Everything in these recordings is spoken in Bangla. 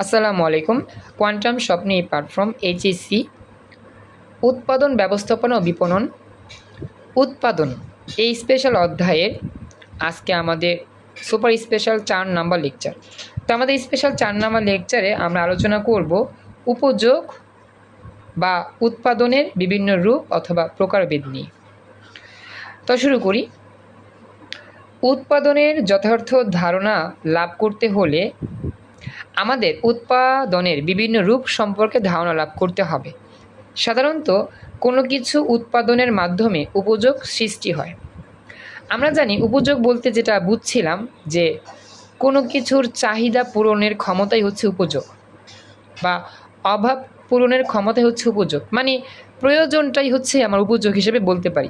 আসসালামু আলাইকুম। কোয়ান্টাম স্বপ্নে প্ল্যাটফর্ম এইচএসসি উৎপাদন, ব্যবস্থাপনা ও বিপণন। উৎপাদন, এই স্পেশাল অধ্যায়ের আজকে আমাদের সুপার স্পেশাল চার নাম্বার লেকচার তো আমাদের স্পেশাল চার নাম্বার লেকচারে আমরা আলোচনা করব উপযোগ বা উৎপাদনের বিভিন্ন রূপ অথবা প্রকারভেদ নিয়ে। তো শুরু করি। উৎপাদনের যথার্থ ধারণা লাভ করতে হলে আমাদের উৎপাদনের বিভিন্ন রূপ সম্পর্কে ধারণা লাভ করতে হবে। সাধারণত, কোনো কিছু উৎপাদনের মাধ্যমে উপযোগ সৃষ্টি হয়। আমরা জানি, উপযোগ বলতে যেটা বুঝছিলাম যে কোনো কিছুর চাহিদা পূরণের ক্ষমতাই হচ্ছে উপযোগ বা অভাব পূরণের ক্ষমতাই হচ্ছে উপযোগ। মানে প্রয়োজনটাই হচ্ছে আমার উপযোগ হিসেবে বলতে পারি।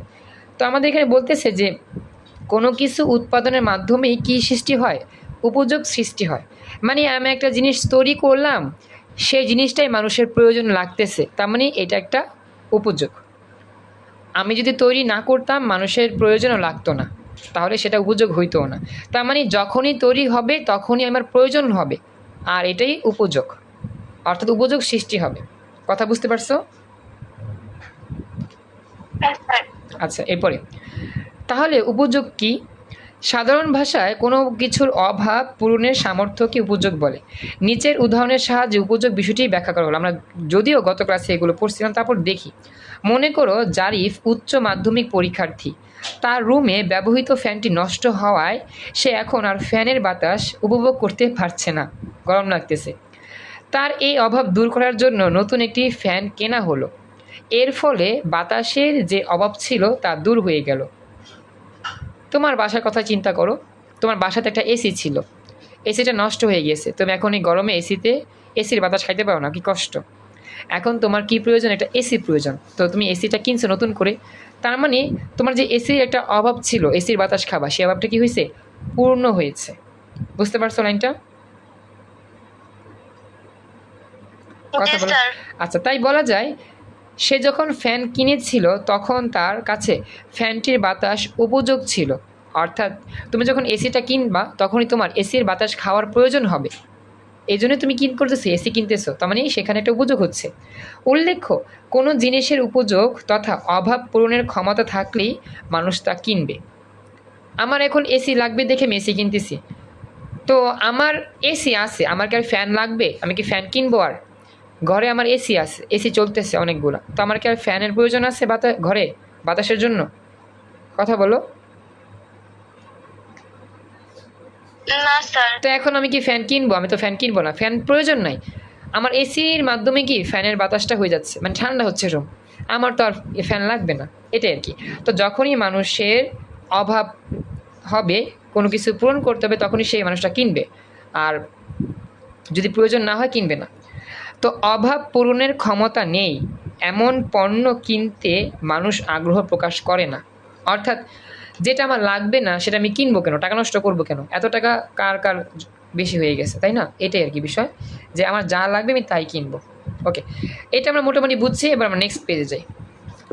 তো আমাদের এখানে বলতেছে যে কোনো কিছু উৎপাদনের মাধ্যমেই কী সৃষ্টি হয়? উপযোগ সৃষ্টি হয়। মানে আমি একটা জিনিস তৈরি করলাম সেই জিনিসটাই মানুষের প্রয়োজন লাগতেছে। তার মানে এটা একটা উপযোগ। আমি যদি তৈরি না করতাম মানুষের প্রয়োজনও লাগতো না। তাহলে সেটা উপযোগ হইতো না। তার মানে যখনই তৈরি হবে তখনই আমার প্রয়োজন হবে। আর এটাই উপযোগ। অর্থাৎ উপযোগ সৃষ্টি হবে। কথা বুঝতে পারছ? হ্যাঁ। আচ্ছা এরপরে। তাহলে উপযোগ কি? সাধারণ ভাষায় কোনো কিছুর অভাব পূরণের সামর্থ্যকে উপযোগ বলে। নিচের উদাহরণের সাহায্যে উপযোগ বিষয়টি ব্যাখ্যা করা হলো। আমরা যদিও গত ক্লাসে এগুলো পড়ছিলাম, তারপর দেখি। মনে করো জারিফ উচ্চ মাধ্যমিক পরীক্ষার্থী। তার রুমে ব্যবহৃত ফ্যানটি নষ্ট হওয়ায় সে এখন আর ফ্যানের বাতাস উপভোগ করতে পারছে না। গরম লাগতেছে। তার এই অভাব দূর করার জন্য নতুন একটি ফ্যান কেনা হলো। এর ফলে বাতাসের যে অভাব ছিল তা দূর হয়ে গেল। তোমার বাসার কথা চিন্তা করো। তোমার বাসাতে একটা এসি ছিল। এসিটা নষ্ট হয়ে গিয়েছে তুমি এখন এই গরমে এসিতে এসির বাতাস খাইতে পারো না কি কষ্ট। এখন তোমার কি প্রয়োজন? একটা এসি প্রয়োজন। তো তুমি এসিটা কিনছো নতুন করে। তার মানে তোমার যে এসির একটা অভাব ছিল এসির বাতাস খাবা সেই অভাবটা কি হয়েছে? পূর্ণ হয়েছে। বুঝতে পারছ লাইনটা? কথা জি বলো আচ্ছা তাই বলা যায় সে যখন ফ্যান কিনেছিল, তখন তার কাছে ফ্যানটির বাতাস উপযোগ ছিল। অর্থাৎ, তুমি যখন এসিটা কিনবা, তখনই তোমার এসির বাতাস খাওয়ার প্রয়োজন হবে। এই জন্য তুমি কিন করতেছো, এসি কিনতেছো, তার মানে সেখানে একটা উপযোগ হচ্ছে। উল্লেখ্য, কোনো জিনিসের উপযোগ তথা অভাব পূরণের ক্ষমতা থাকলেই মানুষ তা কিনবে। আমার এখন এসি লাগবে দেখে আমি এসি কিনতেছি। তো আমার এসি আছে, আমার কি আর ফ্যান লাগবে? আমি কি ফ্যান কিনবো আর? ঘরে আমার এসি আছে এসি চলতেছে অনেকগুলো। তো আমার কি আর ফ্যানের প্রয়োজন আছে বাতা ঘরে? বাতাসের জন্য? কথা বলো। তো এখন আমি কি ফ্যান কিনবো? আমি তো ফ্যান কিনবো না। ফ্যান প্রয়োজন নাই। আমার এসির মাধ্যমে কি ফ্যানের বাতাসটা হয়ে যাচ্ছে? মানে ঠান্ডা হচ্ছে রুম আমার তো আর ফ্যান লাগবে না। এটাই আর কি। তো যখনই মানুষের অভাব হবে কোনো কিছু পূরণ করতে হবে তখনই সেই মানুষটা কিনবে। আর যদি প্রয়োজন না হয় কিনবে না। তো অভাব পূরণের ক্ষমতা নেই। এমন পণ্য কিনতে মানুষ আগ্রহ প্রকাশ করে না। অর্থাৎ যেটা আমার লাগবে না, সেটা আমি কিনবো কেন? টাকা নষ্ট করব কেন? এত টাকা কার কার বেশি হয়ে গেছে, তাই না? এটাই আর কি বিষয়। যে আমার যা লাগবে আমি তাই কিনবো। ওকে, এটা আমরা মোটামুটি বুঝছি, এবার আমরা নেক্সট পেজে যাই।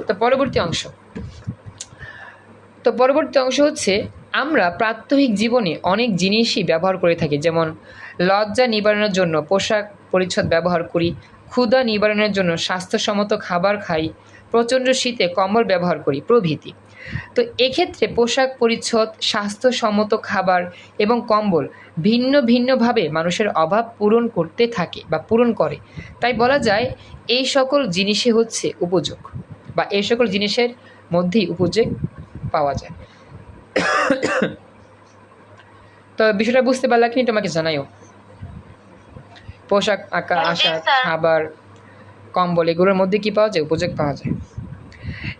তো পরবর্তী অংশ। তো পরবর্তী অংশ হচ্ছে, আমরা প্রাত্যহিক জীবনে অনেক জিনিসই ব্যবহার করে থাকি। যেমন লজ্জা নিবারণের জন্য পোশাক পরিচ্ছদ ব্যবহার করি। ক্ষুধা নিবারণের জন্য স্বাস্থ্যসম্মত খাবার খাই। প্রচণ্ড শীতে কম্বল ব্যবহার করি, প্রভৃতি। তো এক্ষেত্রে পোশাক পরিচ্ছদ, স্বাস্থ্যসম্মত খাবার এবং কম্বল ভিন্ন ভিন্নভাবে মানুষের অভাব পূরণ করতে থাকে বা পূরণ করে। তাই বলা যায়, এই সকল জিনিসে হচ্ছে উপযোগ বা এই সকল জিনিসের মধ্যেই উপযোগ পাওয়া যায়। তো বিষয়টা বুঝতে পারলে কি তোমাকে জানাইও। পোশাক আঁকা আশাক খাবার কম্বল এগুলোর মধ্যে কি পাওয়া যায়? উপযোগ পাওয়া যায়।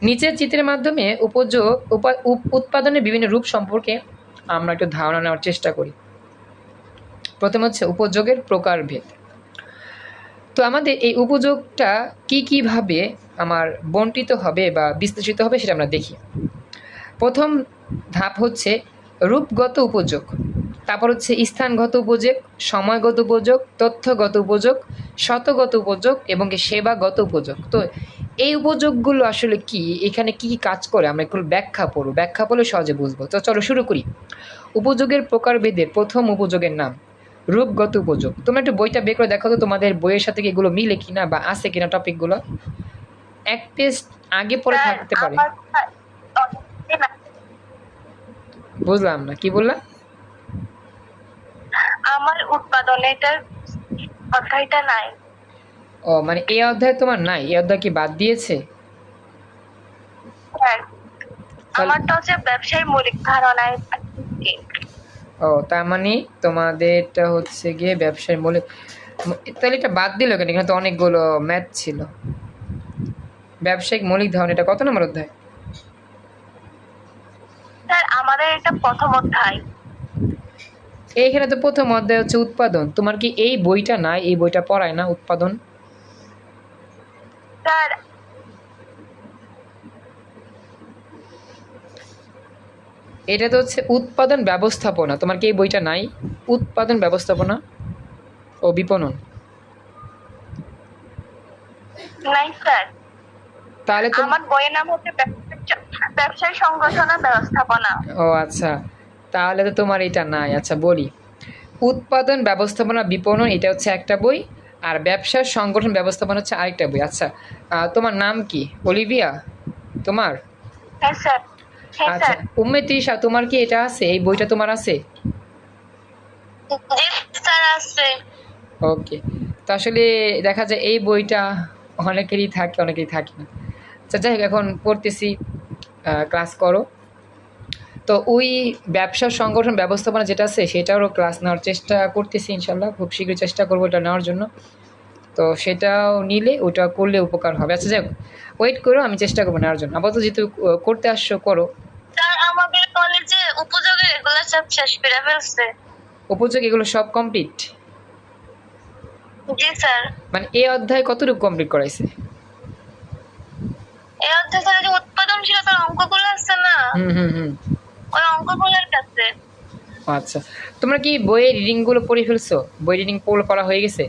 নিচের চিত্রের মাধ্যমে উপযোগ উপা- উপ- উৎপাদনের বিভিন্ন রূপ সম্পর্কে আমরা একটু ধারণা নেওয়ার চেষ্টা করি। প্রথম হচ্ছে উপযোগের প্রকারভেদ। তো আমাদের এই উপযোগটা কি কীভাবে আমার বন্টিত হবে বা বিশ্লেষিত হবে সেটা আমরা দেখি। প্রথম ধাপ হচ্ছে রূপগত উপযোগ। তারপর হচ্ছে স্থানগত উপযোগ সময়গত উপযোগ তথ্যগত উপযোগ শতগত উপযোগ এবং সেবাগত উপযোগ। তো এই উপযোগগুলো আসলে কি? এখানে কি কি কাজ করে? আমরা একটু ব্যাখ্যা পড়ব। ব্যাখ্যা পড়লে সহজে বুঝব। তো চলো শুরু করি। উপযোগের প্রকারভেদের প্রথম উপযোগের নাম রূপগত উপযোগ। তোমরা একটু বইটা বের করে দেখো তো তোমাদের বইয়ের সাথে কি এগুলো মিলে কিনা বা আছে কিনা টপিকগুলো। এক পেজ আগে পরে থাকতে পারে। বুঝলাম না। কি বললা? আমার উৎপাদনেটার অধ্যায়টা নাই। ও মানে এই অধ্যায় তোমার নাই? এই অধ্যায় কি বাদ দিয়েছে? স্যার আমারটা হচ্ছে ব্যবসায় মৌলিক ধারণায়? ও তার মানে তোমাদেরটা হচ্ছে গিয়ে ব্যবসায় মূলে তাহলে এটা বাদ দিল কেন? এখানে তো অনেকগুলো ম্যাথ ছিল। ব্যবসায়িক মৌলিক ধারণা এটা কত নম্বর অধ্যায়? স্যার আমাদের এটা প্রথম অধ্যায়। এইখানে তো প্রথম অধ্যায় হচ্ছে উৎপাদন। তোমার কি এই বইটা নাই? এই বইটা পড়ায় না উৎপাদন? স্যার এটা তো হচ্ছে উৎপাদন ব্যবস্থাপনা। তোমার কি এই বইটা নাই? উৎপাদন ব্যবস্থাপনা ও বিপণন। নাই স্যার। তাহলে আমার বইয়ের নাম হচ্ছে ব্যবসায় সংগঠন ও ব্যবস্থাপনা। ও আচ্ছা। তাহলে তো তোমার এটা নাই। আচ্ছা বলি। উৎপাদন ব্যবস্থাপনা বিপণন এটা হচ্ছে একটা বই। আর ব্যবসার সংগঠন ব্যবস্থাপনা হচ্ছে আরেকটা বই। আচ্ছা তোমার নাম কি? অলিভিয়া? তোমার? হ্যাঁ হ্যাঁ আচ্ছা উম্মে তৃষা তোমার কি এটা আছে? এই বইটা তোমার আছে? আছে। ওকে। তো আসলে দেখা যায় এই বইটা অনেকেরই থাকে অনেকেরই থাকে না। আচ্ছা যাই হোক এখন পড়তেছি। ক্লাস করো। তো ওই ব্যবসা সংগঠন ব্যবস্থাপনা যেটা আছে সেটারও ক্লাস নেওয়ার চেষ্টা করতেছি ইনশাল্লাহ খুব শীঘ্রই চেষ্টা করব এটা নেওয়ার জন্য। তো সেটাও নিলে ওটা করলে উপকার হবে। আচ্ছা যাই ওয়েট করো আমি চেষ্টা করব নেওয়ার জন্য। আপাতত যেহেতু করতে আসছো করো। আমাদের কলেজে এগুলো সব শেষ করে ফেলছে। উপযোগ এগুলো সব কমপ্লিট জি স্যার। মানে এই অধ্যায় কতটুকু কমপ্লিট করাইছে? এই অধ্যায় স্যার যে উৎপাদনশীল তার অঙ্কগুলো আছে না? হুম হুম হুম। ওই অঙ্কগুলোর কাছে। আচ্ছা তোমরা কি বইয়ের রিডিংগুলো পড়ে ফেলছো? বই রিডিং পড়া হয়ে গেছে?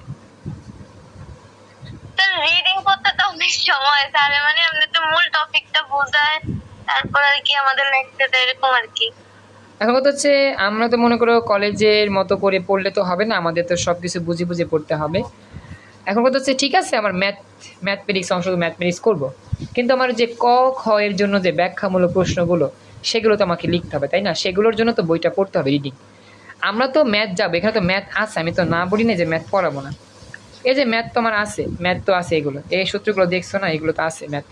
রিডিং করতে তো অনেক সময় মানে তো মূল টপিকটা বোঝায় তারপর আর কি আমাদের লিখতে দেয় এরকম আর কি। এখন কথা হচ্ছে আমরা তো মনে করো কলেজের মতো করে পড়লে তো হবে না আমাদের তো সব কিছু বুঝে বুঝে পড়তে হবে। এখন কথা হচ্ছে ঠিক আছে আমার ম্যাথ ম্যাথমেটিক্স অংশ ম্যাথমেটিক্স করব? কিন্তু আমার যে ক খ এর জন্য যে ব্যাখ্যামূলক প্রশ্নগুলো সেগুলো তো আমাকে লিখতে হবে তাই না? সেগুলোর জন্য তো বইটা পড়তে হবে রিডিং আমরা তো ম্যাথ যাব এখানে তো ম্যাথ আছে আমি তো না বলি না যে ম্যাথ পড়াবো না। এই যে ম্যাথ তো আমার আছে ম্যাথ তো আছে এগুলো। এই সূত্রগুলো দেখছ না? এগুলো তো আছে ম্যাথ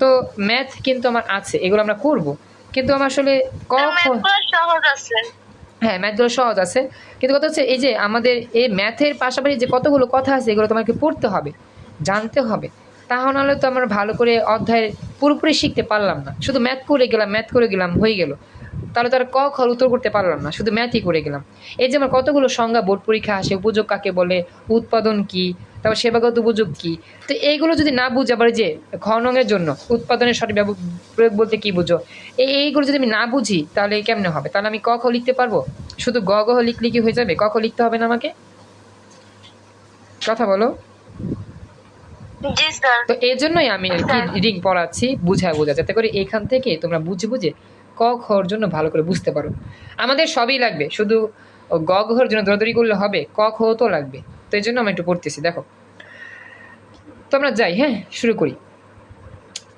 তো ম্যাথ কিন্তু আমার আছে এগুলো আমরা করব। কিন্তু আমার আসলে ক খ সহজ আছে। হ্যাঁ ম্যাথগুলো সহজ আছে। কিন্তু কথা হচ্ছে এই যে আমাদের এই ম্যাথের পাশাপাশি যে কতগুলো কথা আছে এগুলো তোমাকে পড়তে হবে জানতে হবে। তাহলে নাহলে তো আমরা ভালো করে অধ্যায় পুরোপুরি শিখতে পারলাম না। শুধু ম্যাথ করে গেলাম ম্যাথ করে গেলাম, হয়ে গেল। তাহলে তার ক খ উত্তর করতে পারলাম না, শুধু ম্যাথই করে গেলাম। এই যে আমার কতগুলো সংজ্ঞা, বোর্ড পরীক্ষা আসে, উপযোগ কাকে বলে, উৎপাদন কি, তারপর সেবাগত উপযোগ কি, তো এইগুলো যদি না বুঝে, আবার যে খননের জন্য উৎপাদনের সঠিক প্রয়োগ বলতে কি বুঝো? এই এইগুলো যদি আমি না বুঝি, তাহলে কেমনে হবে? তাহলে আমি ক খ লিখতে পারব? শুধু গ গ লিখলে কি হয়ে যাবে? ক খ লিখতে হবে না আমাকে? কথা বলো। তো এই জন্যই আমি আর কি রিডিং পড়াচ্ছি বুঝায় বোঝা যাতে করে এখান থেকে তোমরা বুঝে বুঝে ক খর জন্য ভালো করে বুঝতে পারো। আমাদের সবই লাগবে শুধু গ ঘর জন্য দৌড়াদৌড়ি করলে হবে ক খ তো লাগবে। তো এই জন্য আমি একটু পড়তেছি দেখো। তো আমরা যাই হ্যাঁ শুরু করি।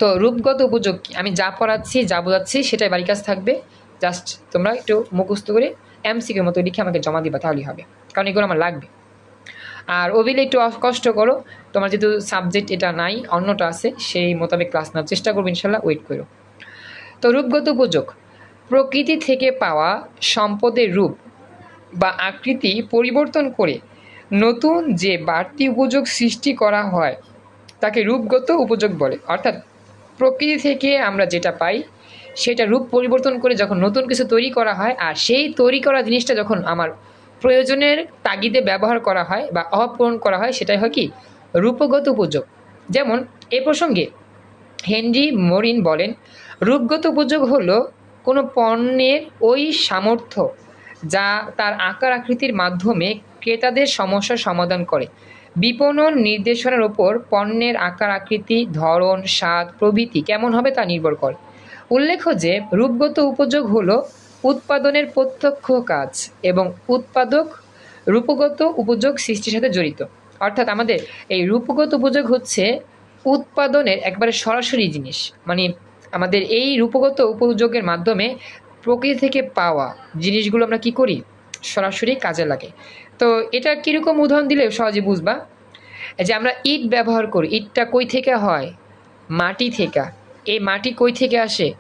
তো রূপগত উপযোগ? আমি যা পড়াচ্ছি যা বোঝাচ্ছি সেটাই বাড়ির কাজ থাকবে। জাস্ট তোমরা একটু মুখস্থ করে এমসিকের মতো লিখে আমাকে জমা দিবা তাহলেই হবে। কারণ এগুলো আমার লাগবে। আর ওবিলে একটু কষ্ট করো। তোমার যেহেতু সাবজেক্ট এটা নাই, অন্যটা আছে, সেই মোতাবেক ক্লাস নেওয়ার চেষ্টা করব, ইনশাল্লাহ ওয়েট করো। তো রূপগত উপযোগ। প্রকৃতি থেকে পাওয়া সম্পদের রূপ বা আকৃতি পরিবর্তন করে নতুন যে বাড়তি উপযোগ সৃষ্টি করা হয়, তাকে রূপগত উপযোগ বলে। অর্থাৎ প্রকৃতি থেকে আমরা যেটা পাই, সেটা রূপ পরিবর্তন করে যখন নতুন কিছু তৈরি করা হয়, আর সেই তৈরি করা জিনিসটা যখন আমার প্রয়োজনের তাগিদে ব্যবহার করা হয় বা অভাব পূরণ করা হয়, সেটাই হয় কি? রূপগত উপযোগ। যেমন, এ প্রসঙ্গে হেনরি মরিন বলেন, রূপগত উপযোগ হলো কোনো পণ্যের ওই সামর্থ্য যা তার আকার আকৃতির মাধ্যমে ক্রেতাদের সমস্যার সমাধান করে। বিপণন নির্দেশনার ওপর পণ্যের আকার আকৃতি, ধরন, স্বাদ, প্রভৃতি কেমন হবে তা নির্ভর করে। উল্লেখ্য যে, রূপগত উপযোগ হলো উৎপাদনের প্রত্যক্ষ কাজ এবং উৎপাদক রূপগত উপযোগ সৃষ্টির সাথে জড়িত। অর্থাৎ আমাদের এই রূপগত উপযোগ হচ্ছে উৎপাদনের একবারে সরাসরি জিনিস। মানে আমাদের এই রূপগত উপযোগের মাধ্যমে প্রকৃতি থেকে পাওয়া জিনিসগুলো আমরা কি করি? সরাসরি কাজে লাগে। তো এটা কীরকম উদাহরণ দিলে সহজে বুঝবা? যে আমরা ইট ব্যবহার করি, ইটটা কই থেকে হয়? মাটি থেকে। এই মাটি কই থেকে আসে?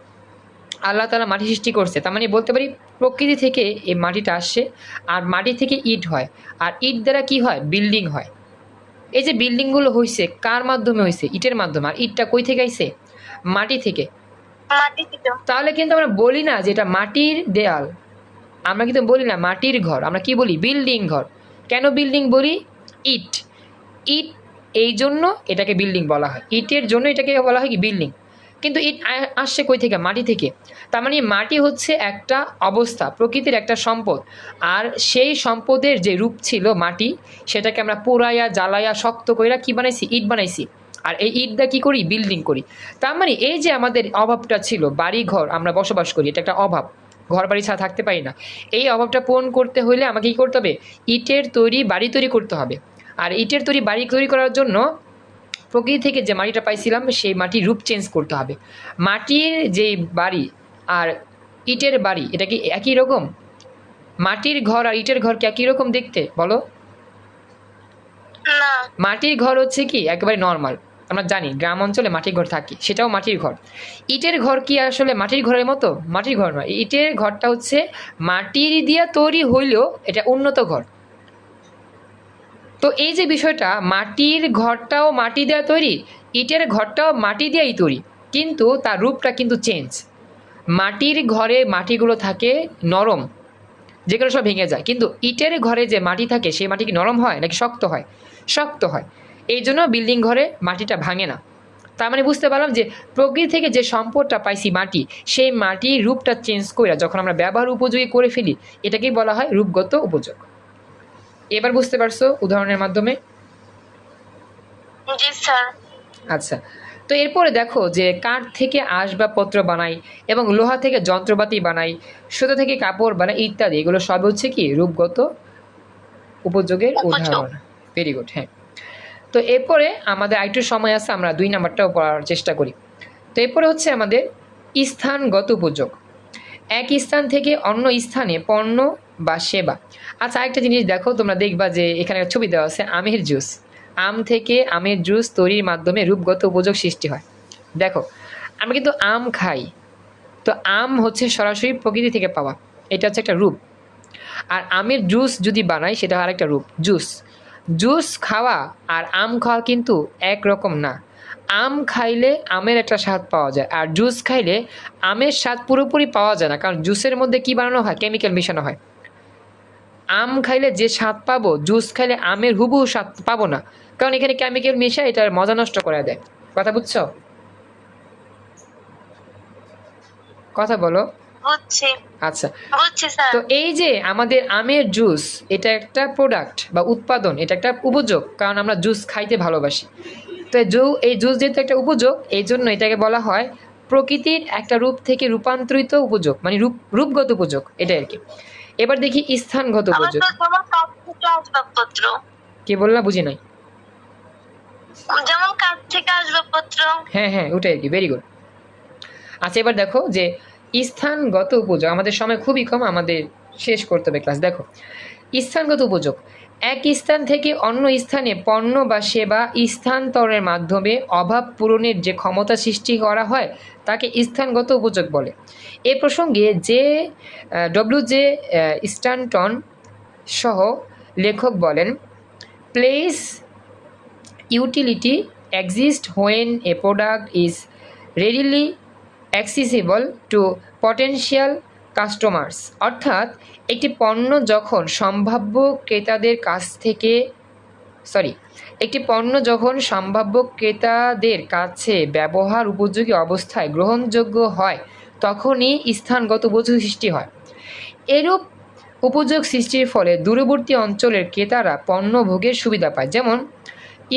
আল্লাহ তালা মাটি সৃষ্টি করছে। তার মানে বলতে পারি প্রকৃতি থেকে এই মাটিটা আসছে আর মাটি থেকে ইট হয়। আর ইট দ্বারা কি হয়? বিল্ডিং হয়। এই যে বিল্ডিংগুলো হয়েছে কার মাধ্যমে হয়েছে ইটের মাধ্যমে। আর ইটটা কই থেকে আইছে? মাটি থেকে। মাটি থেকে। তাহলে কিন্তু আমরা বলি না যে এটা মাটির দেয়াল। আমরা কিন্তু বলি না মাটির ঘর। আমরা কি বলি? বিল্ডিং ঘর। কেন বিল্ডিং বলি? ইট। ইট এই জন্য এটাকে বিল্ডিং বলা হয়। ইটের জন্য এটাকে বলা হয় কি? বিল্ডিং। কিন্তু ইট আসছে কই থেকে? মাটি থেকে। তার মানে মাটি হচ্ছে একটা অবস্থা, প্রকৃতির একটা সম্পদ। আর সেই সম্পদের যে রূপ ছিল মাটি, সেটাকে আমরা পোড়াইয়া, জ্বালাইয়া, শক্ত কইরা কি বানাইছি? ইট বানাইছি। আর এই ইট দিয়ে কী করি? বিল্ডিং করি। তার মানে এই যে আমাদের অভাবটা ছিল বাড়ি ঘর আমরা বসবাস করি, এটা একটা অভাব। ঘর বাড়ি ছাড়া থাকতে পারি না। এই অভাবটা পূরণ করতে হলে আমাকে কী করতে হবে? ইটের তৈরি, বাড়ি তৈরি করতে হবে। আর ইটের তৈরি, বাড়ি তৈরি করার জন্য প্রকৃতি থেকে যে মাটিটা পাইছিলাম সেই মাটির রূপ চেঞ্জ করতে হবে। মাটির যে বাড়ি আর ইটের বাড়ি এটা কি একই রকম? মাটির ঘর আর ইটের ঘর কি একই রকম দেখতে? বলো। মাটির ঘর হচ্ছে কি? একেবারে নর্মাল আমরা জানি গ্রাম অঞ্চলে মাটির ঘর থাকে সেটাও মাটির ঘর। ইটের ঘর কি আসলে মাটির ঘরের মতো? মাটির ঘর নয়। ইটের ঘরটা হচ্ছে মাটির দিয়ে তৈরি হইলেও এটা উন্নত ঘর। তো এই যে বিষয়টা, মাটির ঘরটাও মাটি দেওয়া তৈরি, ইটের ঘরটাও মাটি দিয়েই তৈরি, কিন্তু তার রূপটা কিন্তু চেঞ্জ মাটির ঘরে মাটিগুলো থাকে নরম, যেগুলো সব ভেঙে যায়, কিন্তু ইটের ঘরে যে মাটি থাকে, সেই মাটি কি নরম হয় নাকি শক্ত হয়? শক্ত হয়। এই জন্য বিল্ডিং ঘরে মাটিটা ভাঙে না। তার মানে বুঝতে পারলাম যে প্রকৃতি থেকে যে সম্পদটা পাইছি মাটি, সেই মাটির রূপটা চেঞ্জ করে যখন আমরা ব্যবহার উপযোগী করে ফেলি, এটাকেই বলা হয় রূপগত উপযোগ। এবার বুঝতে পারছ উদাহরণের মাধ্যমে? জি স্যার। আচ্ছা তো এরপরে দেখো যে কাঠ থেকে আসবাবপত্র বানাই এবং লোহা থেকে যন্ত্রপাতি বানাই সুতো থেকে কাপড় বানাই ইত্যাদি। এগুলো সব হচ্ছে কি রূপগত উপযোগের উপযোগ। উদাহরণ। ভেরি গুড হ্যাঁ। তো এরপরে আমাদের আরেকটু সময় আছে আমরা দুই নাম্বারটাও পড়ার চেষ্টা করি। তো এরপরে হচ্ছে আমাদের স্থানগত উপযোগ। এক স্থান থেকে অন্য স্থানে পণ্য বা সেবা। আচ্ছা আরেকটা জিনিস দেখো, তোমরা দেখবা যে এখানে ছবি দেওয়া আছে, আমের জুস। আম থেকে আমের জুস তৈরির মাধ্যমে রূপগত উপযোগ সৃষ্টি হয়। দেখো, আমরা কিন্তু আম খাই। তো আম হচ্ছে সরাসরি প্রকৃতি থেকে পাওয়া। এটা হচ্ছে একটা রূপ। আর আমের জুস যদি বানাই, সেটা আরেকটা রূপ, জুস। জুস খাওয়া আর আম খাওয়া কিন্তু একরকম না। আম খাইলে আমের একটা স্বাদ পাওয়া যায়, আর জুস খাইলে আমের স্বাদ পুরোপুরি পাওয়া যায় না। কারণ জুসের মধ্যে কি বানানো হয়? কেমিক্যাল মেশানো হয়। আম খাইলে যে স্বাদ পাবো জুস খাইলে আমের হুবহু স্বাদ পাবো না। কারণ এখানে কেমিক্যাল মিশায় এটার মজা নষ্ট করে দেয়। কথা বুঝছ? কথা বলো। আচ্ছা। তো এই যে আমাদের আমের জুস এটা একটা প্রোডাক্ট বা উৎপাদন এটা একটা উপযোগ কারণ আমরা জুস খাইতে ভালোবাসি। তো এই জুস যেহেতু একটা উপযোগ এই জন্য এটাকে বলা হয় প্রকৃতির একটা রূপ থেকে রূপান্তরিত উপযোগ মানে রূপ রূপগত উপযোগ এটাই আর কি। এবার দেখি স্থানগত আবার উপযোগ তো যেমন আসবাবপত্র। কি বললা? বুঝি নাই। যেমন কাজ থেকে আসবাবপত্র। হ্যাঁ হ্যাঁ ওটাই কি ভেরি গুড আচ্ছা এবার দেখো যে স্থানগত উপযোগ আমাদের সময় খুবই কম আমাদের শেষ করতে হবে ক্লাস দেখো স্থানগত উপযোগ। এক স্থান থেকে অন্য স্থানে পণ্য বা সেবা স্থানান্তরের মাধ্যমে অভাব পূরণের যে ক্ষমতা সৃষ্টি করা হয়, তাকে স্থানগত উপযোগ বলে। এ প্রসঙ্গে যে ডব্লিউ জে স্ট্যান্টন সহ লেখক বলেন, place utility exist when a product is readily accessible to potential customers, অর্থাৎ একটি পণ্য যখন সম্ভাব্য ক্রেতাদের কাছ থেকে সরি একটি পণ্য যখন সম্ভাব্য ক্রেতাদের কাছে ব্যবহার উপযোগী অবস্থায় গ্রহণযোগ্য হয়, তখনই স্থানগত উপযোগ সৃষ্টি হয়। এরূপ উপযোগ সৃষ্টির ফলে দূরবর্তী অঞ্চলের ক্রেতারা পণ্য ভোগের সুবিধা পায়। যেমন,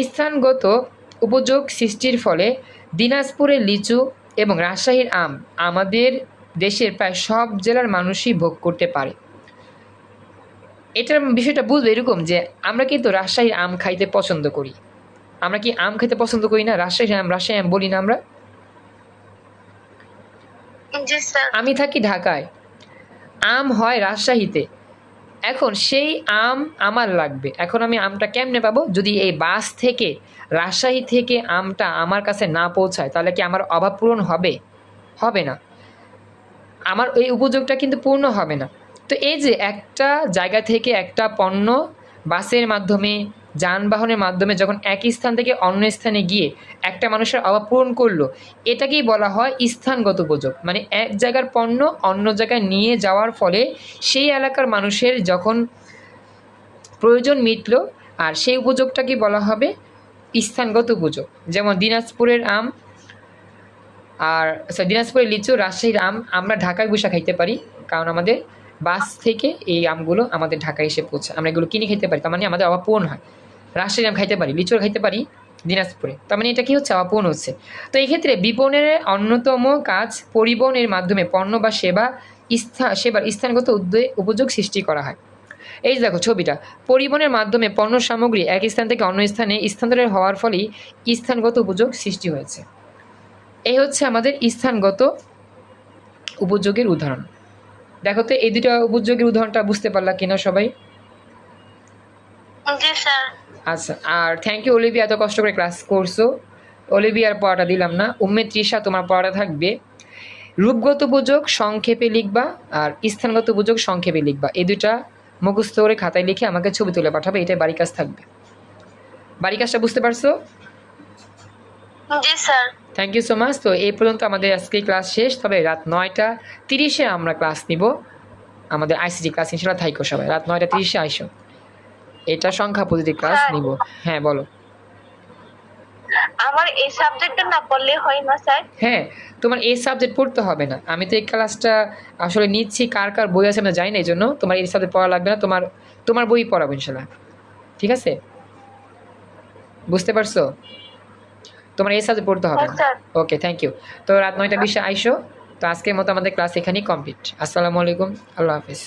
স্থানগত উপযোগ সৃষ্টির ফলে দিনাজপুরের লিচু এবং রাজশাহীর আম আমাদের দেশের প্রায় সব জেলার মানুষই ভোগ করতে পারে। এটার বিষয়টা বুঝবে এরকম যে আমরা কিন্তু রাজশাহীর আম খাইতে পছন্দ করি। আমরা কি আম খেতে পছন্দ করি না? রাজশাহীর আম রাজশাহী আম বলি না আমরা? আমি থাকি ঢাকায়। আম হয় রাজশাহীতে। এখন সেই আম আমার লাগবে। এখন আমি আমটা কেমনে পাবো? যদি এই বাস থেকে রাজশাহী থেকে আমটা আমার কাছে না পৌঁছায় তাহলে কি আমার অভাব পূরণ হবে? হবে না। আমার এই উপযোগটা কিন্তু পূর্ণ হবে না। তো এই যে একটা জায়গা থেকে একটা পণ্য বাসের মাধ্যমে, যানবাহনের মাধ্যমে যখন এক স্থান থেকে অন্য স্থানে গিয়ে একটা মানুষের অভাব পূরণ করল, এটাকেই বলা হয় স্থানগত উপযোগ। মানে এক জায়গার পণ্য অন্য জায়গায় নিয়ে যাওয়ার ফলে সেই এলাকার মানুষের যখন প্রয়োজন মিটলো, আর সেই উপযোগটাকে বলা হবে স্থানগত উপযোগ। যেমন দিনাজপুরের আম আর দিনাজপুরের লিচু রাজশাহীর আম আমরা ঢাকায় বসে খাইতে পারি, কারণ আমাদের বাস থেকে এই আমগুলো আমাদের ঢাকায় এসে পৌঁছে আমরা এগুলো কিনে খেতে পারি, তার মানে আমাদের অভাব পূরণ হয়। রাজশাহীর আম খাইতে পারি, লিচুর খাইতে পারি, দিনাজপুরে। তার মানে এটা কি হচ্ছে? অভাব পূরণ হচ্ছে। তো এই ক্ষেত্রে অন্যতম কাজ পরিবহনের মাধ্যমে পণ্য বা সেবা স্থান সেবার স্থানগত উদ্যোগ উপযোগ সৃষ্টি করা হয়। এই দেখো ছবিটা, পরিবহনের মাধ্যমে পণ্য সামগ্রী এক স্থান থেকে অন্য স্থানে স্থানান্তরের হওয়ার ফলেই স্থানগত উপযোগ সৃষ্টি হয়েছে। এই হচ্ছে আমাদের স্থানগত উপযোগের উদাহরণ। দেখো তো এই দুটো উপযোগের উদাহরণটা বুঝতে পারলা কিনা সবাই? জি স্যার। আচ্ছা আর থ্যাংক ইউ অলিভিয়া এত কষ্ট করে ক্লাস করছ। অলিভিয়ার পড়াটা দিলাম না। উম্মে তৃষা তোমার পড়াটা থাকবে। রূপগত উপযোগ সংক্ষেপে লিখবা আর স্থানগত উপযোগ সংক্ষেপে লিখবা। এই দুটা মুখস্থ করে খাতায় লিখে আমাকে ছবি তুলে পাঠাবে এটাই বাড়ি কাজ থাকবে। বাড়ি কাজটা বুঝতে পারছ? জি sir. Thank you so much তো এই পর্যন্ত আমাদের আজকে ক্লাস শেষ। তবে রাত নয়টা তিরিশে আমরা ক্লাস নিব। আমাদের আইসিটি ক্লাস ইনশাল্লাহ থাইকো সবাই। রাত নয়টা তিরিশে আইসো। এটা সংখ্যা পদ্ধতি ক্লাস। নিব। হ্যাঁ বলো। আমার এই সাবজেক্টটা না পড়লে হয় না স্যার। হ্যাঁ তোমার এই সাবজেক্ট পড়তে হবে না। আমি তো এই ক্লাসটা আসলে নিচ্ছি। কার কার বই আছে আমরা জানি না এই জন্য তোমার এই সাবজেক্ট পড়া লাগবে না। তোমার তোমার বই পড়াবো ইনশাল্লাহ ঠিক আছে? বুঝতে পারছ? তোমার এই সাবজেক্ট পড়তে হবে না? ওকে থ্যাংক ইউ তো রাত নয়টা বিশে আইসো তো আজকের মতো আমাদের ক্লাস এখানেই কমপ্লিট আসসালামু আলাইকুম আল্লাহ হাফিজ।